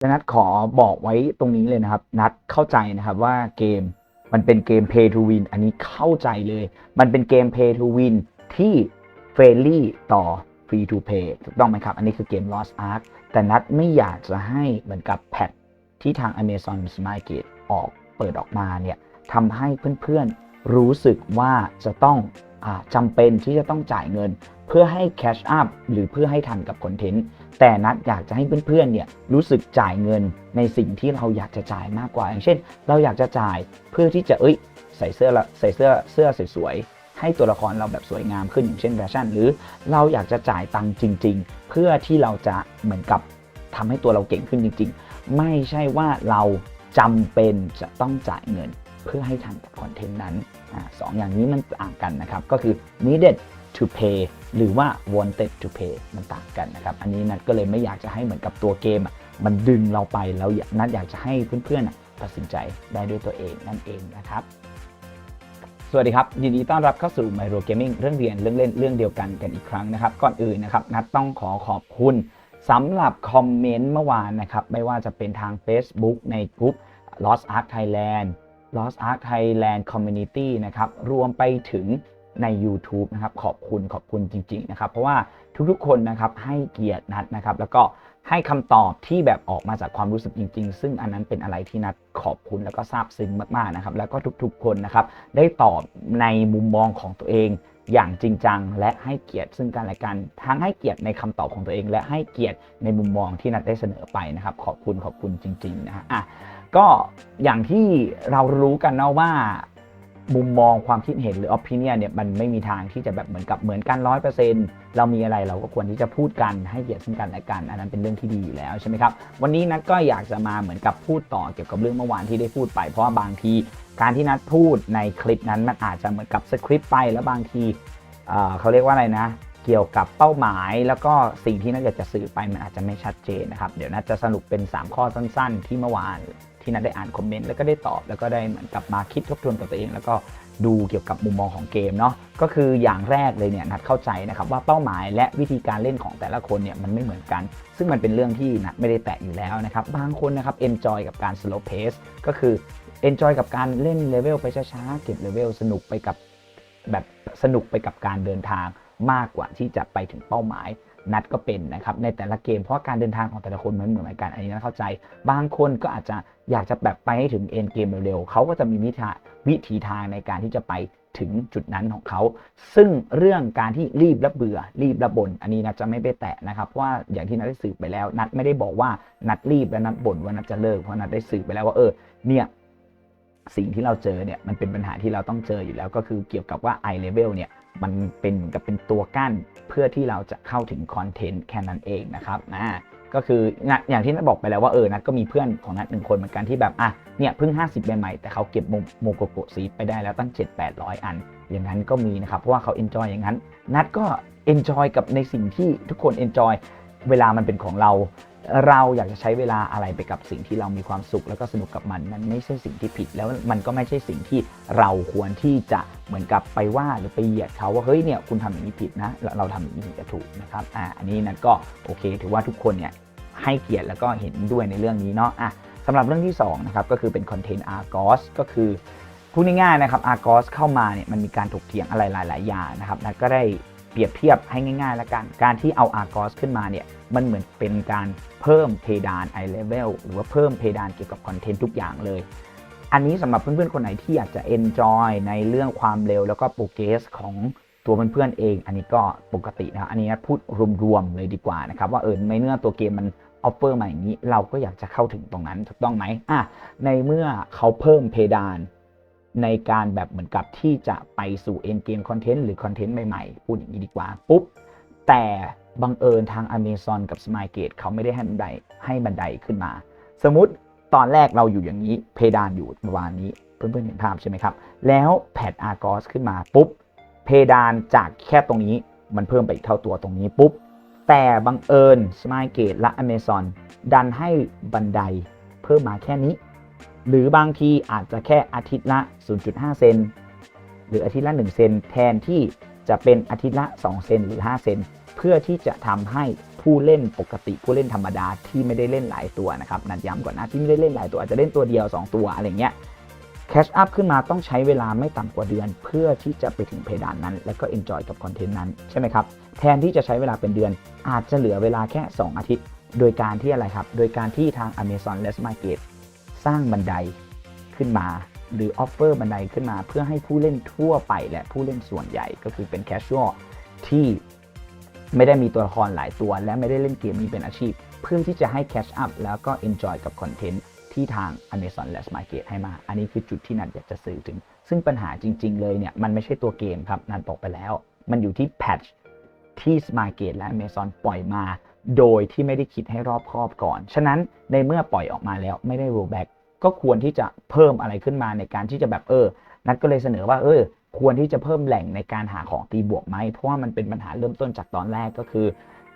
และนัดขอบอกไว้ตรงนี้เลยนะครับ นัดเข้าใจนะครับว่าเกมมันเป็นเกม pay to win อันนี้เข้าใจเลย มันเป็นเกม pay to win ที่เฟรนลี่ต่อ free to play ถูกต้องไหมครับ อันนี้คือเกม Lost Ark แต่นัดไม่อยากจะให้เหมือนกับแพทที่ทาง Amazon Smart Gate ออกเปิดออกมาเนี่ยทำให้เพื่อนๆรู้สึกว่าจะต้อง จำเป็นที่จะต้องจ่ายเงิน เพื่อให้ cash up หรือเพื่อให้ทันกับคอนเทนต์แต่นัดอยากจะให้เพื่อนๆเนี่ยรู้สึกจ่ายเงินในสิ่งที่เราอยากจะจ่ายมากกว่า อย่างเช่น เราอยากจะจ่ายเพื่อที่จะเอ้ยใส่เสื้อละใส่เสื้อเสื้อสวยๆให้ตัวละครเราแบบสวยงามขึ้นอย่างเช่นแฟชั่น หรือเราอยากจะจ่ายตังค์จริง ๆ เพื่อที่เราจะเหมือนกับทำให้ตัวเราเก่งขึ้นจริง ๆ ไม่ใช่ว่าเราจำเป็นจะต้องจ่ายเงิน เพื่อให้ทันกับคอนเทนต์นั้นอสองอย่างนี้มันต่างกันนะครับ ก็คือ needed to pay หรือว่า wanted to pay มันต่างกันนะครับ อันนี้นัดก็เลยไม่อยากจะให้เหมือนกับตัวเกม มันดึงเราไปแล้วนัดอยากจะให้เพื่อนๆอะตัดสินใจได้ด้วยตัวเองนั่นเองนะครับสวัสดีครับ ยินดีต้อนรับเข้าสู่ My Ro Gaming เรื่องเรียนเรื่องเล่นเรื่องเดียวกันกันอีกครั้งนะครับ ก่อนอื่นนะครับ นัดต้องขอขอบคุณสำหรับคอมเมนต์เมื่อวานนะครับ ไม่ว่าจะเป็นทาง Facebook ในกลุ่ม Lost Ark Thailand Lost Ark Thailand Community นะครับรวมไปถึงใน YouTube นะครับขอบคุณขอบคุณจริง ๆ นะครับ เพราะว่าทุกๆคนนะครับให้เกียรตินัดนะครับ แล้วก็ให้คำตอบที่แบบออกมาจากความรู้สึกจริง ๆ ซึ่งอันนั้นเป็นอะไรที่นัดขอบคุณแล้วก็ซาบซึ้งมากๆนะครับ แล้วก็ทุกๆคนนะครับได้ตอบในมุมมองของตัวเองอย่างจริงจัง และให้เกียรติซึ่งกันและกันทั้งให้เกียรติในคำตอบของตัวเอง และให้เกียรติในมุมมองที่นัดได้เสนอไปนะครับ ขอบคุณขอบคุณจริงๆนะฮะอะ ก็อย่างที่เรารู้กันนะว่ามุมมองความคิดเห็นหรือ opinion เนี่ยมันไม่มีทางที่จะแบบเหมือนกับเหมือนกันร้อยเปอร์เซ็นต์เรามีอะไรเราก็ควรที่จะพูดกันให้เกียรติซึ่งกันและกัน อันนั้นเป็นเรื่องที่ดีอยู่แล้วใช่ไหมครับวันนี้นัดก็อยากจะมาเหมือนกับพูดต่อเกี่ยวกับเรื่องเมื่อวานที่ได้พูดไปเพราะว่าบางที การที่นัดพูดในคลิปนั้นมันอาจจะเหมือนกับสคริปต์ไปแล้วบางทีเเขาเรียกว่าอะไรนะ เกี่ยวกับเป้าหมายแล้วก็สิ่งที่นัดอยากจะสื่อไปมันอาจจะไม่ชัดเจนนะครับเดี๋ยวนัดจะสรุปเป็น 3 ข้อสั้น ๆ ที่เมื่อวาน ที่นัดได้อ่านคอมเมนต์แล้วก็ได้ตอบ แล้วก็ได้เหมือนกับมาคิดทบทวนกับตัวเอง แล้วก็ดูเกี่ยวกับมุมมองของเกมเนาะก็คืออย่างแรกเลยเนี่ยนัดเข้าใจนะครับว่าเป้าหมายและวิธีการเล่นของแต่ละคนเนี่ยมันไม่เหมือนกัน ซึ่งมันเป็นเรื่องที่นัดไม่ได้แตะอยู่แล้วนะครับบางคนนะครับ enjoy กับการ slow pace ก็คือ enjoy กับการเล่นเลเวลไปช้าๆเก็บเลเวลสนุกไปกับแบบสนุกไปกับการเดินทางมากกว่าที่จะไปถึงเป้าหมาย นัดก็เป็นนะครับในแต่ละเกมเพราะการเดินทางของแต่ละคนมันเหมือนกันอันนี้นะเข้าใจ บางคนก็อาจจะอยากจะแบบไปให้ถึงเอ็นเกมเร็วๆเขาก็จะมีวิธีวิธีทางในการที่จะไปถึงจุดนั้นของเขา ซึ่งเรื่องการที่รีบและเบื่อ รีบและบ่นอันนี้นัดจะไม่ไปแตะนะครับ เพราะว่าอย่างที่นัดได้สืบไปแล้ว นัดไม่ได้บอกว่านัดรีบและนัดบ่นว่านัดจะเลิกเพราะนัดได้สืบไปแล้วว่าเออเนี่ย สิ่งที่เราเจอเนี่ยมันเป็นปัญหาที่เราต้องเจออยู่แล้วก็คือเกี่ยวกับว่า eye level เนี่ยมันเป็นเหมือนกับเป็นตัวกั้นเพื่อที่เราจะเข้าถึงคอนเทนต์แค่นั้นเองนะครับนะก็คือนะอย่างที่นัทบอกไปแล้วว่าเออนัทก็มีเพื่อนของนัทหนึ่งคนเหมือนกันที่แบบอะเนี่ยเพิ่ง 50ใบใหม่แต่เขาเก็บโมโกโกซีไปได้แล้วตั้ง 7 800 อัน อย่างนั้นก็มีนะครับเพราะว่าเขา enjoy อย่างนั้น นัทก็ enjoy กับในสิ่งที่ทุกคน enjoy เวลามันเป็นของเรา เราอยากจะใช้เวลาอะไรไปกับสิ่งที่เรามีความสุขแล้วก็สนุกกับมันมันไม่ใช่สิ่งที่ผิด แล้วมันก็ไม่ใช่สิ่งที่เราควรที่จะเหมือนกับไปว่าหรือไปเหยียดเขาว่าเฮ้ยเนี่ยคุณทำอย่างนี้ผิดนะเราเราทำอย่างนี้ถึงจะถูกนะครับอ่าอันนี้นันก็โอเค ถือว่าทุกคนเนี่ยให้เกียรติแล้วก็เห็นด้วยในเรื่องนี้เนาะอะสำหรับเรื่องที่2นะครับก็คือเป็นคอนเทนต์ Argos ก็คือพูดง่ายๆนะครับ Argos เข้ามาเนี่ยมันมีการถกเถียงอะไรหลาย ๆ อย่างนะครับนันก็ได้ เปรียบเทียบให้ง่ายๆล้วกัน การที่เอา Argos ขึ้นมาเนี่ยมันเหมือนเป็นการเพิ่มเพดาน eye level หรือว่าเพิ่มเพดานเกี่ยวกับคอนเทนต์ทุกอย่างเลย อันนี้สำหรับเพื่อนๆ คนไหนที่อยากจะ enjoy ในเรื่องความเร็วแล้วก็โปรเกรสของตัวเพื่อนๆเอง อันนี้ก็ปกตินะอันนี้พูดรวมๆเลยดีกว่านะครับว่าเออในเมื่อตัวเกมมันออฟเฟอร์มาอย่างนี้ เราก็อยากจะเข้าถึงตรงนั้นถูกต้องไหมอะในเมื่อเขาเพิ่มเพดาน ในการแบบเหมือนกับที่จะไปสู่ end game content หรือคอนเทนต์ใหม่ๆ พูดอย่างนี้ดีกว่า ปุ๊บ แต่บังเอิญทาง Amazon กับ Smile Gate เขาไม่ได้ให้บันไดให้บันไดขึ้นมา สมมติตอนแรกเราอยู่อย่างนี้เพดานอยู่ประมาณนี้เพื่อนๆเห็นภาพใช่ไหมครับ แล้วแพด Argos ขึ้นมาปุ๊บ เพดานจากแค่ตรงนี้มันเพิ่มไปอีกเท่าตัวตรงนี้ปุ๊บ แต่บังเอิญ Smile Gate และ Amazon ดันให้บันไดเพิ่มมาแค่นี้ หรือบางทีอาจจะแค่อาทิตย์ละ 0.5 เซนหรืออาทิตย์ละ 1 เซนแทนที่จะเป็นอาทิตย์ละ 2 เซนหรือ 5 เซนเพื่อที่จะทำให้ผู้เล่นปกติผู้เล่นธรรมดาที่ไม่ได้เล่นหลายตัวนะครับนัดย้ำก่อนนะที่ไม่ได้เล่นหลายตัวอาจจะเล่นตัวเดียว 2 ตัวอะไรเงี้ยแคชอัพขึ้นมาต้องใช้เวลาไม่ต่ำกว่าเดือน เพื่อที่จะไปถึงเพดานนั้น แล้วก็เอนจอยกับคอนเทนต์นั้นใช่ไหมครับแทนที่จะใช้เวลาเป็นเดือน อาจจะเหลือเวลาแค่ 2 อาทิตย์ โดยการที่อะไรครับ โดยการที่ทาง Amazon l e s Market สร้างบันไดขึ้นมา หรือออฟเฟอร์บันไดขึ้นมา เพื่อให้ผู้เล่นทั่วไปและผู้เล่นส่วนใหญ่ก็คือเป็นแคชชวลที่ไม่ได้มีตัวละครหลายตัว และไม่ได้เล่นเกมนี้เป็นอาชีพ เพื่อที่จะให้แคชอัพแล้วก็ enjoy กับคอนเทนต์ที่ทาง Amazon l e s Market ให้มา อันนี้คือจุดที่นัดอยากจะสื่อถึง ซึ่งปัญหาจริง ๆ เลยเนี่ย มันไม่ใช่ตัวเกมครับ นัดบอกไปแล้ว มันอยู่ที่แพทช ที่ Market และ Amazon ปล่อยมา โดยที่ไม่ได้คิดให้รอบคอบก่อน ฉะนั้นในเมื่อปล่อยออกมาแล้วไม่ได้ rollback ก็ควรที่จะเพิ่มอะไรขึ้นมาในการที่จะแบบเออ นัดก็เลยเสนอว่าเออ ควรที่จะเพิ่มแหล่งในการหาของตีบวกไหม เพราะว่ามันเป็นปัญหาเริ่มต้นจากตอนแรกก็คือ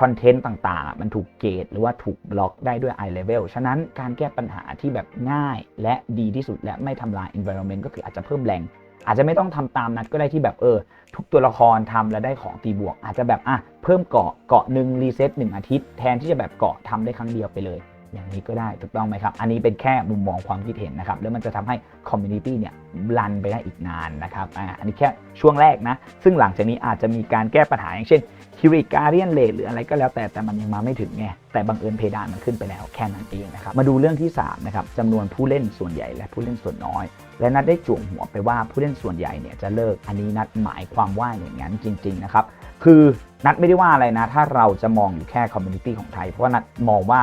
คอนเทนต์ต่างๆ มันถูกเกตหรือว่าถูกบล็อกได้ด้วย eye level ฉะนั้นการแก้ปัญหาที่แบบง่ายและดีที่สุดและไม่ทำลาย environment ก็คืออาจจะเพิ่มแหล่ง อาจจะไม่ต้องทำตามนัดก็ได้ที่แบบเออ ทุกตัวละครทำแล้วได้ของตีบวก อาจจะแบบอะเพิ่มเกาะเกาะหนึ่งรีเซ็ตหนึ่งอาทิตย์แทนที่จะแบบเกาะทำได้ครั้งเดียวไปเลย อย่างนี้ก็ได้ถูกต้องไหมครับ อันนี้เป็นแค่มุมมองความคิดเห็นนะครับ แล้วมันจะทำให้คอมมูนิตี้เนี่ยรันไปได้อีกนานนะครับอ่าอันนี้แค่ช่วงแรกนะ ซึ่งหลังจากนี้อาจจะมีการแก้ปัญหาอย่างเช่น คิริการเรียนเลทหรืออะไรก็แล้วแต่แต่มันยังมาไม่ถึงไงแต่บังเอิญเพดานมันขึ้นไปแล้วแค่นั้นเองนะครับมาดูเรื่องที่3นะครับจำนวนผู้เล่นส่วนใหญ่และผู้เล่นส่วนน้อย และนัดได้จ่วหัวไปว่าผู้เล่นส่วนใหญ่เนี่ยจะเลิกอันนี้นัดหมายความว่าอย่างนั้นจริง ๆ นะครับ คือนัดไม่ได้ว่าอะไรนะ ถ้าเราจะมองอยู่แค่คอมมูนิตี้ของไทย เพราะว่านัดมองว่า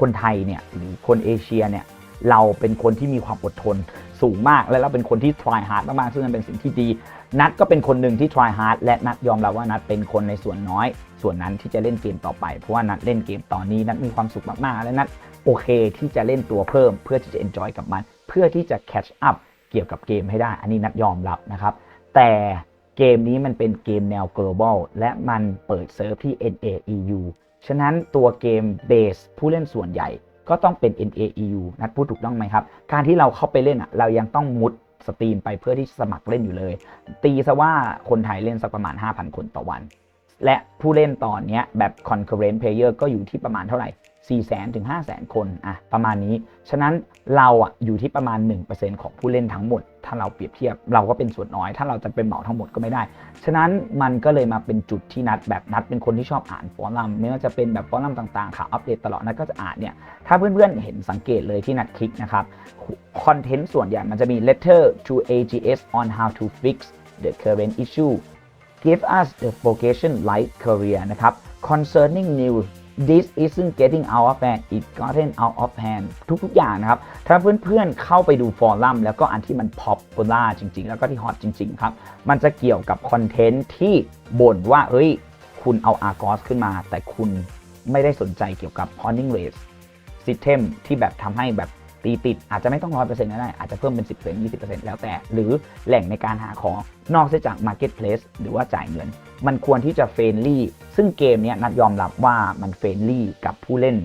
คนไทยเนี่ยหรือคนเอเชียเนี่ยเราเป็นคนที่มีความอดทน สูงมากและเราเป็นคนที่ try hard มากๆซึ่งมันเป็นสิ่งที่ดี นัดก็เป็นคนหนึ่งที่ try hard และนัดยอมรับว่านัดเป็นคนในส่วนน้อย ส่วนนั้นที่จะเล่นเกมต่อไป เพราะว่านัดเล่นเกมตอนนี้นัดมีความสุขมากๆ และนัดโอเคที่จะเล่นตัวเพิ่ม เพื่อที่จะ enjoy กับมัน เพื่อที่จะ catch up เกี่ยวกับเกมให้ได้ อันนี้นัดยอมรับนะครับ แต่เกมนี้มันเป็นเกมแนว global และมันเปิดเซิร์ฟที่ NAEU ฉะนั้นตัวเกมเบสผู้เล่นส่วนใหญ่ ก็ต้องเป็น NAEU นัดพูดถูกต้องไหมครับ การที่เราเข้าไปเล่นอะเรายังต้องมุดสตรีมไปเพื่อที่สมัครเล่นอยู่เลย ตีซะว่าคนไทยเล่นสักประมาณ 5,000 คนต่อวัน และผู้เล่นตอนนี้แบบ concurrent player ก็อยู่ที่ประมาณเท่าไหร่ 4 0 0 0 0 0 ถึง 5 0 0 0 0คนอะประมาณนี้ ฉะนั้นเราอะอยู่ที่ประมาณ 1%ของผู้เล่นทั้งหมด ถ้าเราเปรียบเทียบเราก็เป็นส่วนน้อย ถ้าเราจะเป็นเหมาทั้งหมดก็ไม่ได้ ฉะนั้นมันก็เลยมาเป็นจุดที่นัดแบบนัดเป็นคนที่ชอบอ่านฟอรัมไม่ว่าจะเป็นแบบฟอรัมต่างๆข่าวอัปเดตตลอดนัดก็จะอ่านเนี่ยถ้าเพื่อนๆเห็นสังเกตเลยที่นัดคลิกนะครับคอนเทนต์ส่วนใหญ่มันจะมี letter to AGS on how to fix the current issue give us the vocation light career นะครับ concerning news this isn't getting out of hand it gotten out of hand ทุกๆอย่างนะครับ ถ้าเพื่อนๆเข้าไปดูฟอรัมแล้วก็อันที่มัน popular จริง ๆ แล้วก็ที่ฮอตจริง ๆ ครับ มันจะเกี่ยวกับคอนเทนต์ที่บ่นว่า เฮ้ย คุณเอาอากอสขึ้นมา แต่คุณไม่ได้สนใจเกี่ยวกับ Horning rate System ที่แบบทำให้แบบ ตีติดอาจจะไม่ต้องร้อยเปอร์เซ็นต์ก็ได้อาจจะเพิ่มเป็น10% 20%แล้วแต่ หรือแหล่งในการหาของนอกจาก Marketplace หรือว่าจ่ายเงิน มันควรที่จะเฟรนลี่ซึ่งเกมนี้นัดยอมรับว่ามันเฟรนลี่กับผู้เล่น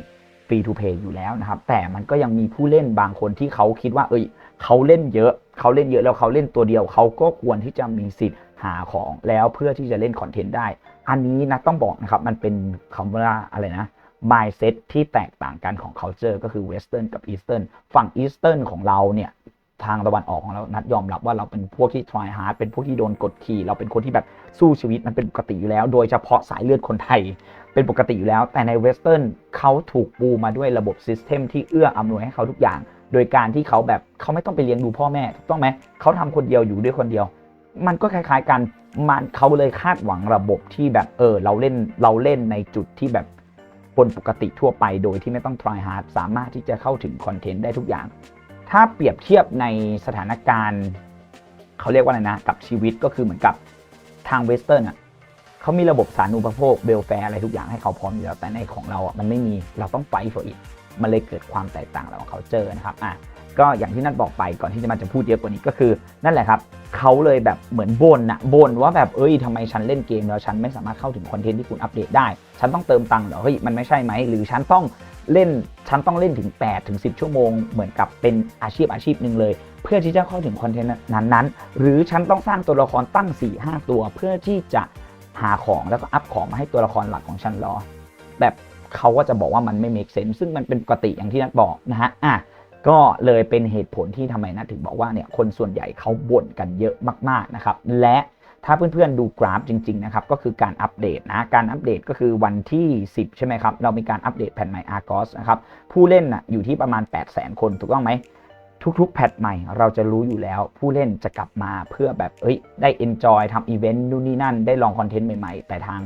ฟรีทูเพย์อยู่แล้วนะครับแต่มันก็ยังมีผู้เล่นบางคนที่เขาคิดว่า เอ้ยเขาเล่นเยอะเขาเล่นเยอะแล้วเขาเล่นตัวเดียว เขาก็ควรที่จะมีสิทธิ์หาของแล้วเพื่อที่จะเล่นคอนเทนต์ได้ อันนี้นัดต้องบอกนะครับมันเป็นคำว่าอะไรนะ mindset ที่แตกต่างกันของ culture ก็คือ western กับ eastern ฝั่ง eastern ของเราเนี่ยทางตะวันออกของเรานัดยอมรับว่าเราเป็นพวกที่ try hard เป็นพวกที่โดนกดขี่เราเป็นคนที่แบบสู้ชีวิตมันเป็นปกติอยู่แล้ว โดยเฉพาะสายเลือดคนไทย เป็นปกติอยู่แล้ว แต่ในเวสเทิร์นเขาถูกปูมาด้วยระบบซิสเต็มที่เอื้ออำนวยให้เขาทุกอย่าง โดยการที่เขาแบบเขาไม่ต้องไปเลี้ยงดูพ่อแม่ถูกต้องไหมเขาทำคนเดียวอยู่ด้วยคนเดียว มันก็คล้าย ๆ กันมันเขาเลยคาดหวังระบบที่แบบเออเราเล่นเราเล่นในจุดที่แบบ คนปกติทั่วไปโดยที่ไม่ต้อง try hard สามารถที่จะเข้าถึงคอนเทนต์ได้ทุกอย่าง ถ้าเปรียบเทียบในสถานการณ์ เขาเรียกว่าอะไรนะ กับชีวิตก็คือเหมือนกับทางเวสเทิร์นอะเขามีระบบสาธารณูปโภคเบลแฟร์อะไรทุกอย่างให้เขาพร้อมอยู่แล้วแต่ในของเราอะมันไม่มีเราต้องไฟ for it มันเลยเกิดความแตกต่างระหว่างเขาเจอนะครับอะ ก็อย่างที่นัดบอกไปก่อนที่จะมาจะพูดเยอะกว่านี้ก็คือ นั่นแหละครับเขาเลยแบบเหมือนบ่นอะบ่นว่าแบบเอ้ยทำไมฉันเล่นเกมแล้วฉันไม่สามารถเข้าถึงคอนเทนต์ที่คุณอัปเดตได้ ฉันต้องเติมตังค์เหรอเฮ้ยมันไม่ใช่ไหมหรือฉันต้องเล่นฉันต้องเล่นถึง8ถึง10 ชั่วโมง เหมือนกับเป็นอาชีพอาชีพหนึ่งเลย เพื่อที่จะเข้าถึงคอนเทนต์นั้นๆ หรือฉันต้องสร้างตัวละครตั้ง 4-5 ตัว เพื่อที่จะหาของแล้วก็อัพของมาให้ตัวละครหลักของฉันรอ แบบเขาก็จะบอกว่ามันไม่ make sense ซึ่งมันเป็นปกติอย่างที่นัทบอกนะฮะอะ ก็เลยเป็นเหตุผลที่ทำไมนัทถึงบอกว่าเนี่ยคนส่วนใหญ่เขาบ่นกันเยอะมากๆนะครับ และถ้าเพื่อนๆดูกราฟจริงๆนะครับก็คือการอัปเดตนะการอัปเดตก็คือวันที่ 10 ใช่ไหมครับ เรามีการอัปเดตแผ่นใหม่ Argos นะครับผู้เล่นนะอยู่ที่ประมาณ 8 0 0 0 0 คนถูกต้องไหมทุกๆ แพทใหม่เราจะรู้อยู่แล้ว ผู้เล่นจะกลับมาเพื่อแบบเอ้ยได้ enjoy ทำอีเวนต์นู่นนี่นั่น ได้ลองคอนเทนต์ใหม่ๆ แต่ทาง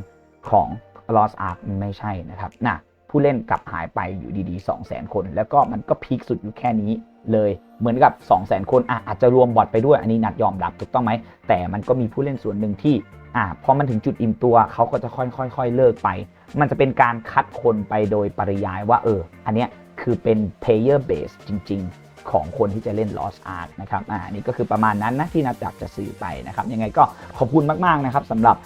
ของ Lost Ark ไม่ใช่นะครับนะ ผู้เล่นกลับหายไปอยู่ดีๆ 2 0 0 0 0 0 คน แล้วก็มันก็พีคสุดอยู่แค่นี้เลยเหมือนกับ 2 0 0 0 0 0 คนอะอาจจะรวมบอดไปด้วยอันนี้นัดยอมรับถูกต้องไหม แต่มันก็มีผู้เล่นส่วนหนึ่งที่อะพอมันถึงจุดอิ่มตัวเขาก็จะค่อยๆๆเลิกไป มันจะเป็นการคัดคนไปโดยปริยายว่าเออ อันเนี้ยคือเป็น player base จริง ๆ ของคนที่จะเล่น Lost Ark นะครับอ่านี่ก็คือประมาณนั้นนะที่นัดอยากจะสื่อไปนะครับยังไงก็ขอบคุณมากๆนะครับสำหรับ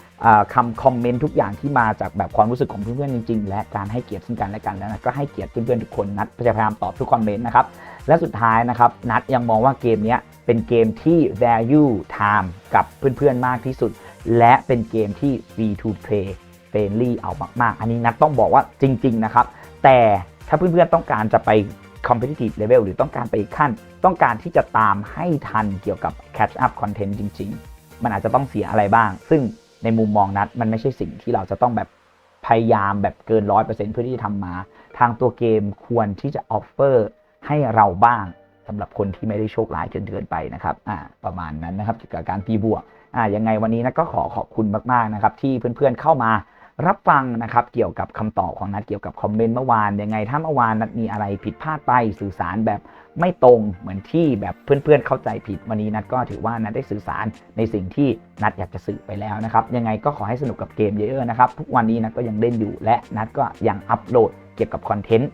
คำคอมเมนต์ทุกอย่างที่มาจากแบบความรู้สึกของเพื่อนๆจริงๆ และการให้เกียรติซึ่งกันและกันแล้วนะก็ให้เกียรติเพื่อนๆทุกคนนัดพยายามตอบทุกคอมเมนต์นะครับและสุดท้ายนะครับนัดยังมองว่าเกมเนี้ยเป็นเกมที่ value time กับเพื่อนๆมากที่สุด และเป็นเกมที่ free to play friendly เอามากๆ อันนี้นัดต้องบอกว่าจริง ๆ นะครับ แต่ถ้าเพื่อนๆต้องการจะไป competitive level หรือต้องการไปอีกขั้น ต้องการที่จะตามให้ทันเกี่ยวกับ catch up content จริง ๆ มันอาจจะต้องเสียอะไรบ้าง ซึ่งในมุมมองนัดมันไม่ใช่สิ่งที่เราจะต้องแบบพยายามแบบเกิน 100%เพื่อที่จะทำมา ทางตัวเกมควรที่จะ offer ให้เราบ้างสำหรับคนที่ไม่ได้โชคร้ายจนเกินไปนะครับอ่าประมาณนั้นนะครับเกี่ยวกับการตีบวกอ่ายังไงวันนี้นะก็ขอขอบคุณมากๆนะครับที่เพื่อนๆเข้ามา รับฟังนะครับเกี่ยวกับคำตอบของนัดเกี่ยวกับคอมเมนต์เมื่อวานยังไงถ้าเมื่อวานนัดมีอะไรผิดพลาดไปสื่อสารแบบไม่ตรงเหมือนที่แบบเพื่อนๆเข้าใจผิดวันนี้นัดก็ถือว่านัดได้สื่อสารในสิ่งที่นัดอยากจะสื่อไปแล้วนะครับยังไงก็ขอให้สนุกกับเกมเยอะๆนะครับทุกวันนี้นัดก็ยังเล่นอยู่และนัดก็ยังอัปโหลดเกี่ยวกับคอนเทนต์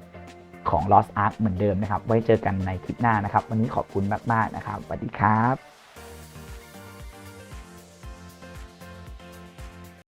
ของ Lost Ark เหมือนเดิมนะครับ ไว้เจอกันในคลิปหน้านะครับ วันนี้ขอบคุณมาก ๆ นะครับ สวัสดีครับ